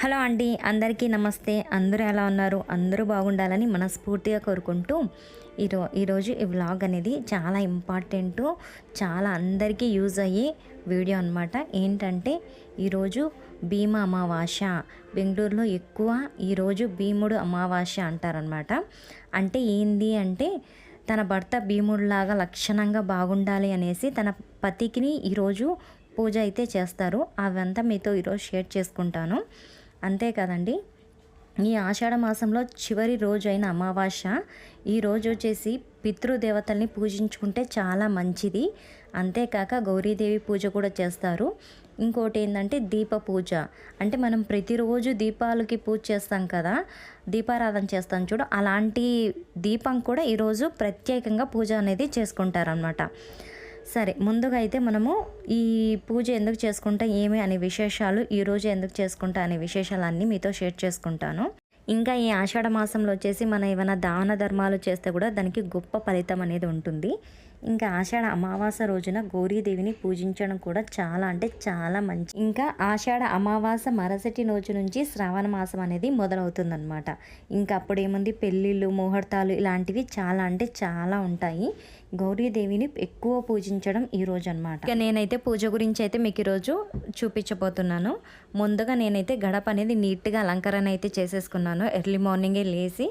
Hello అండి అందరికీ నమస్తే. అందరూ ఎలా ఉన్నారు? అందరూ బాగుండాలని మనస్ఫూర్తిగా కోరుకుంటూ ఈరో ఈరోజు ఈ వ్లాగ్ అనేది చాలా ఇంపార్టెంట్ చాలా అందరికీ యూజ్ అయ్యే వీడియో అనమాట ఏంటంటే ఈరోజు భీమ అమావాస్య. బెంగళూరులో ఎక్కువ ఈరోజు భీముడు అమావాస్య అంటారనమాట అంటే ఏంది అంటే తన భర్త భీముడిలాగా లక్షణంగా బాగుండాలి అనేసి తన పతికిని ఈరోజు పూజ అయితే చేస్తారు. అవంతా మీతో ఈరోజు షేర్ చేసుకుంటాను. అంతే కదండి. ఈ ఆషాఢ మాసంలో చివరి రోజు అయిన అమావాస్య ఈ రోజు వచ్చేసి పితృదేవతల్ని పూజించుకుంటే చాలా మంచిది. అంతేకాక గౌరీదేవి పూజ కూడా చేస్తారు. ఇంకోటి ఏంటంటే దీప పూజ. అంటే మనం ప్రతిరోజు దీపాలకి పూజ చేస్తాం కదా దీపారాధన చేస్తాం చూడు అలాంటి దీపం కూడా ఈరోజు ప్రత్యేకంగా పూజ అనేది చేసుకుంటారనమాట సరే ముందుగా అయితే మనము ఈ పూజ ఎందుకు చేసుకుంటాం ఏమి అనే విశేషాలు ఈరోజు ఎందుకు చేసుకుంటా అనే విశేషాలన్నీ మీతో షేర్ చేసుకుంటాను. ఇంకా ఈ ఆషాఢ మాసంలో వచ్చేసి మనం ఏమైనా దాన ధర్మాలు చేస్తే కూడా దానికి గొప్ప ఫలితం అనేది ఉంటుంది. ఇంకా ఆషాఢ అమావాస రోజున గౌరీదేవిని పూజించడం కూడా చాలా అంటే చాలా మంచి ఇంకా ఆషాఢ అమావాస మరసటి రోజు నుంచి శ్రావణ మాసం అనేది మొదలవుతుందన్నమాట. ఇంకా అప్పుడు ఏముంది? పెళ్ళిళ్ళు ముహూర్తాలు ఇలాంటివి చాలా అంటే చాలా ఉంటాయి. గౌరీదేవిని ఎక్కువ పూజించడం ఈ రోజు అనమాట ఇక నేనైతే పూజ గురించి అయితే మీకు ఈరోజు చూపించబోతున్నాను. ముందుగా నేనైతే గడప అనేది నీట్గా అలంకరణ అయితే చేసేసుకున్నాను. ఎర్లీ మార్నింగే లేచి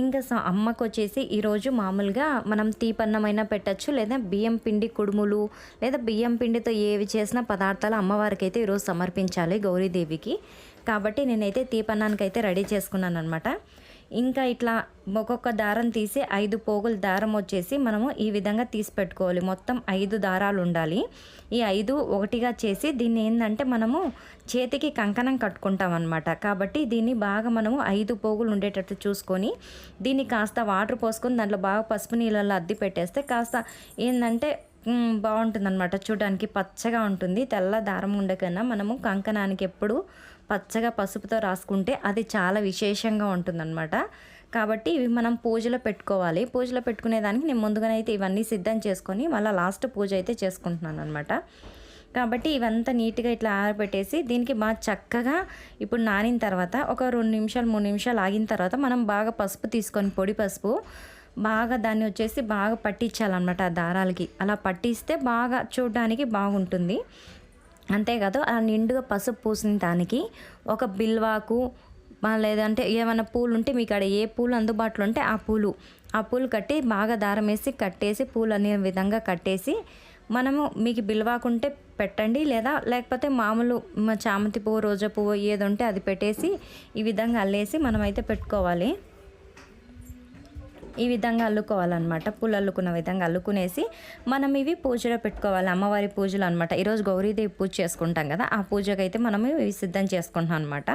ఇంకా అమ్మకు వచ్చేసి ఈరోజు మామూలుగా మనం తీపన్నమైనా పెట్టచ్చు లేదా బియ్యం పిండి కుడుములు లేదా బియ్యం పిండితో ఏవి చేసిన పదార్థాలు అమ్మవారికి అయితే ఈరోజు సమర్పించాలి గౌరీదేవికి. కాబట్టి నేనైతే తీపన్నానికి అయితే రెడీ చేసుకున్నాను అనమాట ఇంకా ఇట్లా ఒక్కొక్క దారం తీసి ఐదు పోగుల దారం వచ్చేసి మనము ఈ విధంగా తీసి పెట్టుకోవాలి. మొత్తం ఐదు దారాలు ఉండాలి. ఈ ఐదు ఒకటిగా చేసి దీన్ని ఏంటంటే మనము చేతికి కంకణం కట్టుకుంటాం అనమాట కాబట్టి దీన్ని బాగా మనము ఐదు పోగులు ఉండేటట్టు చూసుకొని దీన్ని కాస్త వాటర్ పోసుకొని దాంట్లో బాగా పసుపు నీళ్ళల్లో అద్ది పెట్టేస్తే కాస్త ఏంటంటే బాగుంటుంది అనమాట చూడడానికి పచ్చగా ఉంటుంది. తెల్ల దారం ఉండకన్నా మనము కంకణానికి ఎప్పుడు పచ్చగా పసుపుతో రాసుకుంటే అది చాలా విశేషంగా ఉంటుందన్నమాట. కాబట్టి ఇవి మనం పూజలో పెట్టుకోవాలి. పూజలో పెట్టుకునేదానికి నేను ముందుగానే అయితే ఇవన్నీ సిద్ధం చేసుకొని మళ్ళీ లాస్ట్ పూజ అయితే చేసుకుంటున్నాను అనమాట కాబట్టి ఇవంతా నీట్గా ఇట్లా ఆరబెట్టేసి దీనికి బాగా చక్కగా ఇప్పుడు నానిన తర్వాత ఒక రెండు నిమిషాలు మూడు నిమిషాలు ఆగిన తర్వాత మనం బాగా పసుపు తీసుకొని పొడి పసుపు బాగా దాన్ని వచ్చేసి బాగా పట్టించాలన్నమాట ఆ దారాలకి. అలా పట్టిస్తే బాగా చూడడానికి బాగుంటుంది. అంతేకాదు ఆ నిండుగా పసుపు పూసిన దానికి ఒక బిల్వాకు లేదంటే ఏమైనా పూలు ఉంటే మీకు అక్కడ ఏ పూలు అందుబాటులో ఉంటే ఆ పూలు ఆ పూలు కట్టి బాగా దారం వేసి కట్టేసి పూలు అనే విధంగా కట్టేసి మనము మీకు బిల్వాకుంటే పెట్టండి. లేదా లేకపోతే మామూలు చామంతి పువ్వు రోజా పువ్వు ఏది ఉంటే అది పెట్టేసి ఈ విధంగా అల్లేసి మనమైతే పెట్టుకోవాలి. ఈ విధంగా అల్లుకోవాలన్నమాట. పూలు అల్లుకున్న విధంగా అల్లుకునేసి మనం ఇవి పూజలో పెట్టుకోవాలి. అమ్మవారి పూజలు అనమాట ఈరోజు గౌరీదేవి పూజ చేసుకుంటాం కదా ఆ పూజకి అయితే మనము ఇవి సిద్ధం చేసుకుంటాం అనమాట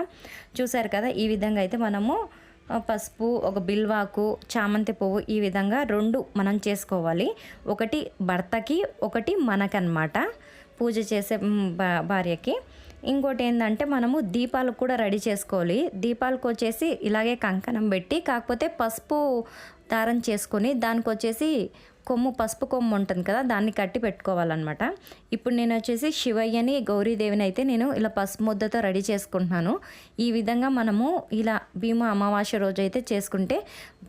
చూసారు కదా ఈ విధంగా అయితే మనము పసుపు ఒక బిల్వాకు చామంతి పువ్వు ఈ విధంగా రెండు మనం చేసుకోవాలి. ఒకటి భర్తకి ఒకటి మనకన్నమాట. పూజ చేసే భార్యకి. ఇంకోటి ఏంటంటే మనము దీపాలకు కూడా రెడీ చేసుకోవాలి. దీపాలకు వచ్చేసి ఇలాగే కంకణం పెట్టి కాకపోతే పసుపు దారం చేసుకొని దానికి వచ్చేసి కొమ్ము పసుపు కొమ్ము ఉంటుంది కదా దాన్ని కట్టి పెట్టుకోవాలన్నమాట. ఇప్పుడు నేను వచ్చేసి శివయ్యని గౌరీదేవిని అయితే నేను ఇలా పసుపు ముద్దతో రెడీ చేసుకుంటున్నాను. ఈ విధంగా మనము ఇలా భీమ అమావాస్య రోజు అయితే చేసుకుంటే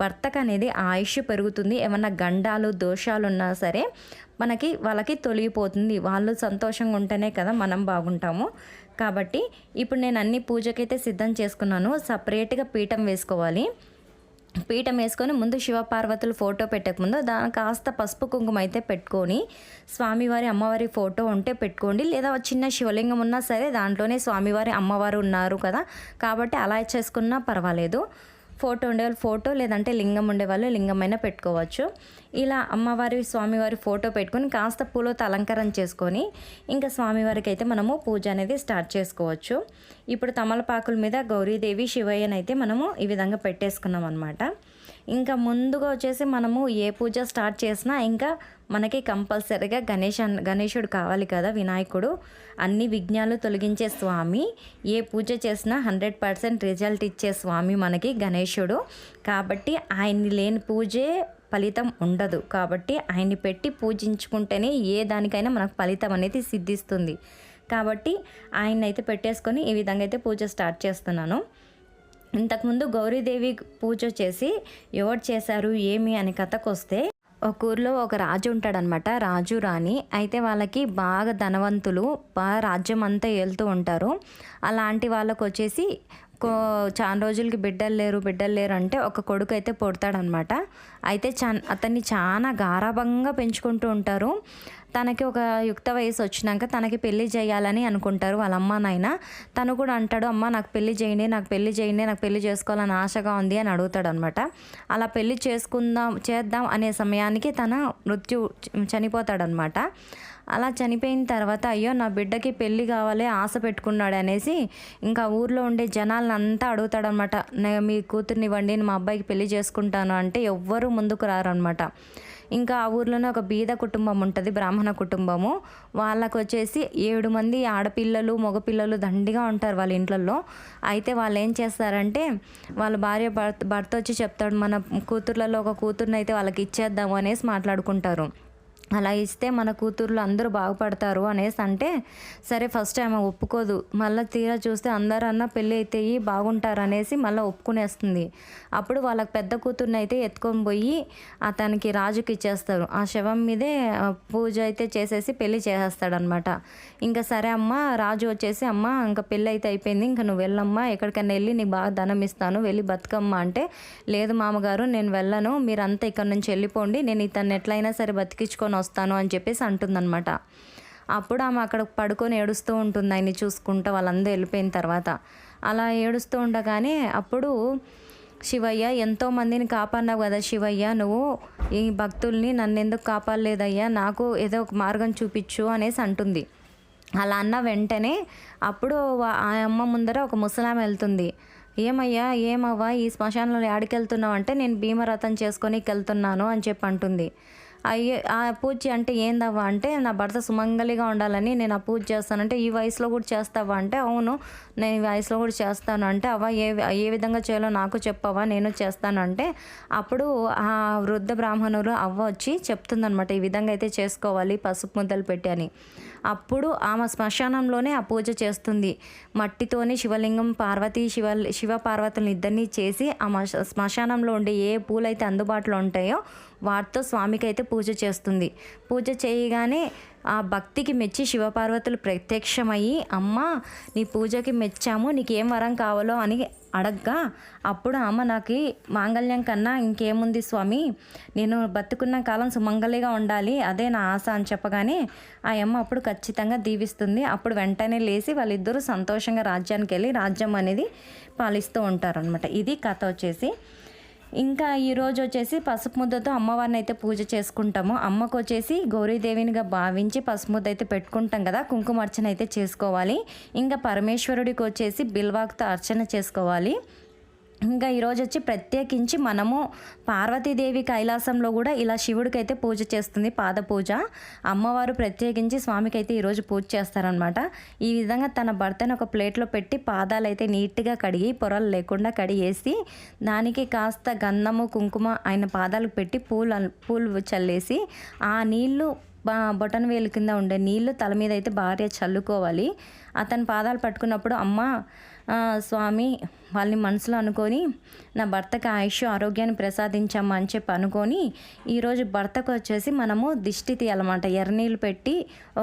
భర్తకు అనేది ఆయుష్ పెరుగుతుంది. ఏమన్నా గండాలు దోషాలు ఉన్నా సరే మనకి వాళ్ళకి తొలగిపోతుంది. వాళ్ళు సంతోషంగా ఉంటేనే కదా మనం బాగుంటాము. కాబట్టి ఇప్పుడు నేను అన్ని పూజకైతే సిద్ధం చేసుకున్నాను. సపరేట్గా పీఠం వేసుకోవాలి. పీఠం వేసుకొని ముందు శివపార్వతులు ఫోటో పెట్టకముందు దాని కాస్త పసుపు కుంకుమ అయితే పెట్టుకొని స్వామివారి అమ్మవారి ఫోటో ఉంటే పెట్టుకోండి. లేదా చిన్న శివలింగం ఉన్నా సరే దాంట్లోనే స్వామివారి అమ్మవారు ఉన్నారు కదా. కాబట్టి అలా చేసుకున్నా పర్వాలేదు. ఫోటో ఉండేవాళ్ళు ఫోటో లేదంటే లింగం ఉండేవాళ్ళు లింగమైనా పెట్టుకోవచ్చు. ఇలా అమ్మవారి స్వామివారి ఫోటో పెట్టుకొని కాస్త పూలతో అలంకరణ చేసుకొని ఇంకా స్వామివారికి అయితే మనము పూజ అనేది స్టార్ట్ చేసుకోవచ్చు. ఇప్పుడు తమలపాకుల మీద గౌరీదేవి శివయ్యనైతే మనము ఈ విధంగా పెట్టేసుకున్నాం అనమాట ఇంకా ముందుగా వచ్చేసి మనము ఏ పూజ స్టార్ట్ చేసినా ఇంకా మనకి కంపల్సరీగా గణేష్ గణేషుడు కావాలి కదా వినాయకుడు. అన్ని విఘ్నాలు తొలగించే స్వామి. ఏ పూజ చేసినా హండ్రెడ్ పర్సెంట్ రిజల్ట్ ఇచ్చే స్వామి మనకి గణేశుడు కాబట్టి ఆయన్ని లేని పూజే ఫలితం ఉండదు. కాబట్టి ఆయన్ని పెట్టి పూజించుకుంటేనే ఏ దానికైనా మనకు ఫలితం అనేది సిద్ధిస్తుంది. కాబట్టి ఆయన అయితే పెట్టేసుకొని ఈ విధంగా అయితే పూజ స్టార్ట్ చేస్తున్నాను. ఇంతకుముందు గౌరీదేవి పూజ చేసి ఎవరు చేశారు ఏమి అని కథకు వస్తే ఒక ఊర్లో ఒక రాజు ఉంటాడనమాట రాజు రాణి. అయితే వాళ్ళకి బాగా ధనవంతులు బాగా రాజ్యం అంతా వెళ్తూ ఉంటారు. అలాంటి వాళ్ళకు వచ్చేసి కో చాలా రోజులకి బిడ్డలు లేరు బిడ్డలు లేరు అంటే ఒక కొడుకు అయితే పుడతాడనమాట. అయితే చా అతన్ని చాలా గారాభంగా పెంచుకుంటూ ఉంటారు. తనకి ఒక యుక్త వయసు వచ్చినాక తనకి పెళ్ళి చేయాలని అనుకుంటారు వాళ్ళ అమ్మ నాయన. తను కూడా అంటాడు అమ్మ నాకు పెళ్ళి చేయండి నాకు పెళ్ళి చేయండి నాకు పెళ్ళి చేసుకోవాలని ఆశగా ఉంది అని అడుగుతాడు అనమాట అలా పెళ్ళి చేసుకుందాం చేద్దాం అనే సమయానికి తన మృత్యు చనిపోతాడనమాట. అలా చనిపోయిన తర్వాత అయ్యో నా బిడ్డకి పెళ్ళి కావాలి ఆశ పెట్టుకున్నాడు అనేసి ఇంకా ఊర్లో ఉండే జనాలను అంతా అడుగుతాడనమాట మీ కూతుర్ని ఇవ్వండి మా అబ్బాయికి పెళ్ళి చేసుకుంటాను అంటే ఎవ్వరూ ముందుకు రారనమాట. ఇంకా ఆ ఊర్లోనే ఒక బీద కుటుంబం ఉంటుంది బ్రాహ్మణ కుటుంబము. వాళ్ళకు వచ్చేసి ఏడు మంది ఆడపిల్లలు మగపిల్లలు దండిగా ఉంటారు వాళ్ళ ఇంట్లలో అయితే వాళ్ళు ఏం చేస్తారంటే వాళ్ళ భార్య భర్త భర్త వచ్చి చెప్తాడు మన కూతుర్లలో ఒక కూతుర్ని అయితే వాళ్ళకి ఇచ్చేద్దాము అనేసి మాట్లాడుకుంటారు. అలా ఇస్తే మన కూతుర్లు అందరూ బాగుపడతారు అనేసి అంటే సరే ఫస్ట్ ఆమె ఒప్పుకోదు. మళ్ళీ తీరా చూస్తే అందరన్నా పెళ్ళి అయితే బాగుంటారు అనేసి మళ్ళీ ఒప్పుకునేస్తుంది. అప్పుడు వాళ్ళకి పెద్ద కూతుర్ని అయితే ఎత్తుకొని పోయి అతనికి రాజుకి ఇచ్చేస్తారు. ఆ శవం మీదే పూజ అయితే చేసేసి పెళ్ళి చేసేస్తాడనమాట. ఇంకా సరే అమ్మ రాజు వచ్చేసి అమ్మ ఇంకా పెళ్ళి అయితే అయిపోయింది ఇంకా నువ్వు వెళ్ళమ్మా ఎక్కడికైనా వెళ్ళి నీకు బాగా ధనం ఇస్తాను వెళ్ళి బతుకమ్మ అంటే లేదు మామగారు నేను వెళ్ళను మీరంతా ఇక్కడ నుంచి వెళ్ళిపోండి నేను ఇతన్ని ఎట్లయినా సరే బతికించుకొని వస్తాను అని చెప్పేసి అంటుందన్నమాట. అప్పుడు ఆమె అక్కడ పడుకొని ఏడుస్తూ ఉంటుంది ఆయన్ని చూసుకుంటూ వాళ్ళందరూ వెళ్ళిపోయిన తర్వాత. అలా ఏడుస్తూ ఉండగానే అప్పుడు శివయ్య ఎంతోమందిని కాపాడినావు కదా శివయ్య నువ్వు ఈ భక్తుల్ని నన్ను ఎందుకు కాపాడలేదయ్యా నాకు ఏదో ఒక మార్గం చూపించు అనేసి అంటుంది. అలా అన్న వెంటనే అప్పుడు ఆ అమ్మ ముందర ఒక ముసలాం వెళ్తుంది. ఏమయ్యా ఏమవ్వా ఈ శ్మశానంలో ఆడికి వెళ్తున్నావు అంటే నేను భీమరథం చేసుకొని వెళ్తున్నాను అని చెప్పి అంటుంది. అయ్యే ఆ పూజ అంటే ఏందవ్వా అంటే నా భర్త సుమంగలిగా ఉండాలని నేను ఆ పూజ చేస్తానంటే ఈ వయసులో కూడా చేస్తావా అంటే అవును నేను ఈ వయసులో కూడా చేస్తాను అంటే అవ్వ ఏ ఏ విధంగా చేయాలో నాకు చెప్పవా నేను చేస్తానంటే అప్పుడు ఆ వృద్ధ బ్రాహ్మణులు అవ్వ వచ్చి చెప్తుందనమాట ఈ విధంగా అయితే చేసుకోవాలి పసుపు ముద్దలు పెట్టి అని అప్పుడు ఆమె శ్మశానంలోనే ఆ పూజ చేస్తుంది. మట్టితోనే శివలింగం పార్వతి శివ శివ పార్వతులను ఇద్దరిని చేసి ఆ శ్మశానంలో ఉండే ఏ పూలైతే అందుబాటులో ఉంటాయో వాటితో స్వామికి అయితే పూజ చేస్తుంది. పూజ చేయగానే ఆ భక్తికి మెచ్చి శివపార్వతులు ప్రత్యక్షమయ్యి అమ్మ నీ పూజకి మెచ్చాము నీకేం వరం కావాలో అని అడగ్గా అప్పుడు అమ్మ నాకు మాంగళ్యం కన్నా ఇంకేముంది స్వామి? నేను బతుకున్న కాలం సుమంగళిగా ఉండాలి అదే నా ఆశ అని చెప్పగానే ఆ అమ్మ అప్పుడు ఖచ్చితంగా దీవిస్తుంది. అప్పుడు వెంటనే లేచి వాళ్ళిద్దరూ సంతోషంగా రాజ్యానికి వెళ్ళి రాజ్యం అనేది పాలిస్తూ ఉంటారు అనమాట ఇది కథ వచ్చేసి ఇంకా ఈరోజు వచ్చేసి పసుపు ముద్దతో అమ్మవారిని అయితే పూజ చేసుకుంటాము. అమ్మకు వచ్చేసి గౌరీదేవినిగా భావించి పసుపు ముద్ద అయితే పెట్టుకుంటాం కదా కుంకుమ అయితే చేసుకోవాలి. ఇంకా పరమేశ్వరుడికి వచ్చేసి బిల్వాకుతో అర్చన చేసుకోవాలి. ఇంకా ఈరోజు వచ్చి ప్రత్యేకించి మనము పార్వతీదేవి కైలాసంలో కూడా ఇలా శివుడికైతే పూజ చేస్తుంది పాద పూజ. అమ్మవారు ప్రత్యేకించి స్వామికి అయితే ఈరోజు పూజ చేస్తారనమాట ఈ విధంగా తన భర్తను ఒక ప్లేట్లో పెట్టి పాదాలు అయితే నీట్గా కడిగి పొరలు లేకుండా కడిగేసి దానికి కాస్త గంధము కుంకుమ ఆయన పాదాలకు పెట్టి పూలు పూలు చల్లేసి ఆ నీళ్ళు బొటన్ వేలు కింద ఉండే నీళ్ళు తల మీద అయితే భార్య చల్లుకోవాలి. అతని పాదాలు పట్టుకున్నప్పుడు అమ్మ స్వామి వాళ్ళని మనసులో అనుకొని నా భర్తకి ఆయుష్ ఆరోగ్యాన్ని ప్రసాదించమ్మా అని చెప్పి అనుకొని ఈరోజు భర్తకు వచ్చేసి మనము దిష్టి తీయాలన్నమాట. ఎర్రనీళ్ళు పెట్టి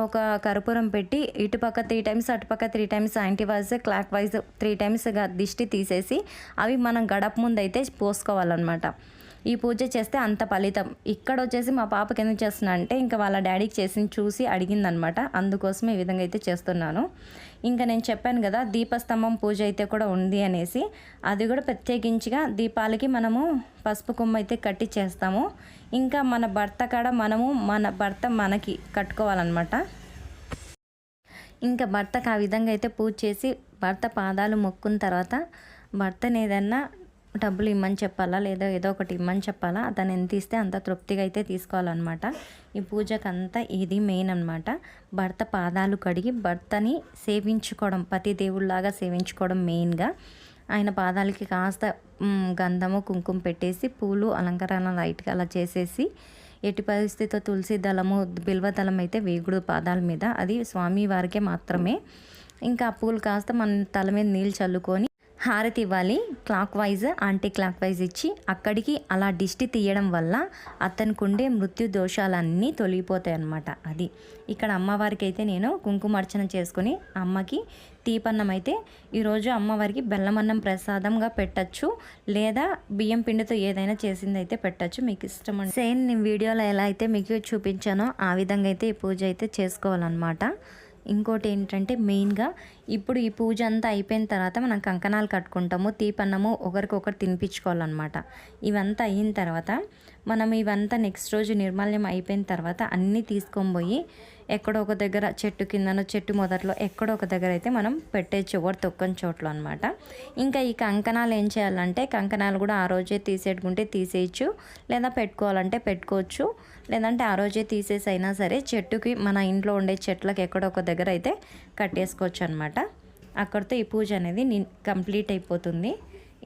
ఒక కర్పూరం పెట్టి ఇటుపక్క త్రీ టైమ్స్ అటుపక్క three times anti wise clockwise three టైమ్స్గా దిష్టి తీసేసి అవి మనం గడప ముందు అయితే పోసుకోవాలన్నమాట. ఈ పూజ చేస్తే అంత ఫలితం. ఇక్కడ వచ్చేసి మా పాపకి ఎందుకు చేస్తున్నా అంటే ఇంకా వాళ్ళ డాడీకి చేసి చూసి అడిగిందనమాట అందుకోసం ఈ విధంగా అయితే చేస్తున్నాను. ఇంకా నేను చెప్పాను కదా దీపస్తంభం పూజ అయితే కూడా ఉంది అనేసి. అది కూడా ప్రత్యేకించిగా దీపాలకి మనము పసుపు కొమ్మ అయితే కట్టి చేస్తాము ఇంకా మన భర్త కాడ మనము మన భర్త మనకి కట్టుకోవాలన్నమాట. ఇంకా భర్తకు ఆ విధంగా అయితే పూజ చేసి భర్త పాదాలు మొక్కున్న తర్వాత భర్తని ఏదన్నా డబ్బులు ఇమ్మని చెప్పాలా? లేదా ఏదో ఒకటి ఇమ్మని చెప్పాలా? అతను ఎంత ఇస్తే అంత తృప్తిగా అయితే తీసుకోవాలన్నమాట. ఈ పూజకంతా ఇది మెయిన్ అనమాట భర్త పాదాలు కడిగి భర్తని సేవించుకోవడం పతి దేవుళ్ళలాగా సేవించుకోవడం మెయిన్గా ఆయన పాదాలకి కాస్త గంధము కుంకుమ పెట్టేసి పూలు అలంకరణ లైట్గా అలా చేసేసి ఎట్టి పరిస్థితితో తులసి దళము బిల్వ దళం అయితే వేగుడు పాదాల మీద. అది స్వామి వారికే మాత్రమే. ఇంకా ఆ పూలు కాస్త మన తల మీద నీళ్ళు చల్లుకొని హారతి ఇవ్వాలి. Clockwise anticlockwise ఇచ్చి అక్కడికి అలా దిష్టి తీయడం వల్ల అతనికి ఉండే మృత్యు దోషాలన్నీ తొలగిపోతాయి అన్నమాట అది. ఇక్కడ అమ్మవారికి అయితే నేను కుంకుమార్చన చేసుకొని అమ్మకి తీపన్నం అయితే ఈరోజు అమ్మవారికి బెల్లమన్నం ప్రసాదంగా పెట్టచ్చు లేదా బియ్యం పిండితో ఏదైనా చేసింది అయితే పెట్టచ్చు. మీకు ఇష్టం సేమ్ నేను వీడియోలో ఎలా అయితే మీకు చూపించానో ఆ విధంగా అయితే ఈ పూజ అయితే చేసుకోవాలన్నమాట. ఇంకోటి ఏంటంటే మెయిన్గా ఇప్పుడు ఈ పూజ అంతా అయిపోయిన తర్వాత మనం కంకణాలు కట్టుకుంటాము తీపన్నము ఒకరికొకరు తినిపించుకోవాలన్నమాట. ఇవంతా అయిన తర్వాత మనం ఇవంతా నెక్స్ట్ రోజు నిర్మాల్యం అయిపోయిన తర్వాత అన్నీ తీసుకొని పోయి ఎక్కడో ఒక దగ్గర చెట్టు కిందనో చెట్టు మొదట్లో ఎక్కడో ఒక దగ్గర అయితే మనం పెట్టేయచ్చు ఎవరు తొక్కని చోట్ల అనమాట ఇంకా ఈ కంకణాలు ఏం చేయాలంటే కంకణాలు కూడా ఆ రోజే తీసేటుకుంటే తీసేయచ్చు లేదా పెట్టుకోవాలంటే పెట్టుకోవచ్చు లేదంటే ఆ రోజే తీసేసైనా సరే చెట్టుకి మన ఇంట్లో ఉండే చెట్లకు ఎక్కడో ఒక దగ్గర అయితే కట్టేసుకోవచ్చు అనమాట అక్కడితో ఈ పూజ అనేది కంప్లీట్ అయిపోతుంది.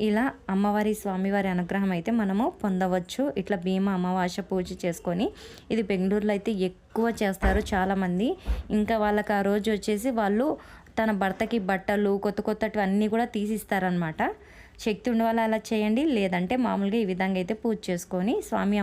ఇలా అమ్మవారి స్వామివారి అనుగ్రహం అయితే మనము పొందవచ్చు. ఇట్లా భీమ అమావాస్య పూజ చేసుకొని ఇది బెంగళూరులో అయితే ఎక్కువ చేస్తారు చాలామంది. ఇంకా వాళ్ళకి ఆ రోజు వచ్చేసి వాళ్ళు తన భర్తకి బట్టలు కొత్త కొత్తవి అన్నీ కూడా తీసిస్తారనమాట శక్తి ఉండే వాళ్ళు అలా చేయండి. లేదంటే మామూలుగా ఈ విధంగా అయితే పూజ చేసుకొని స్వామి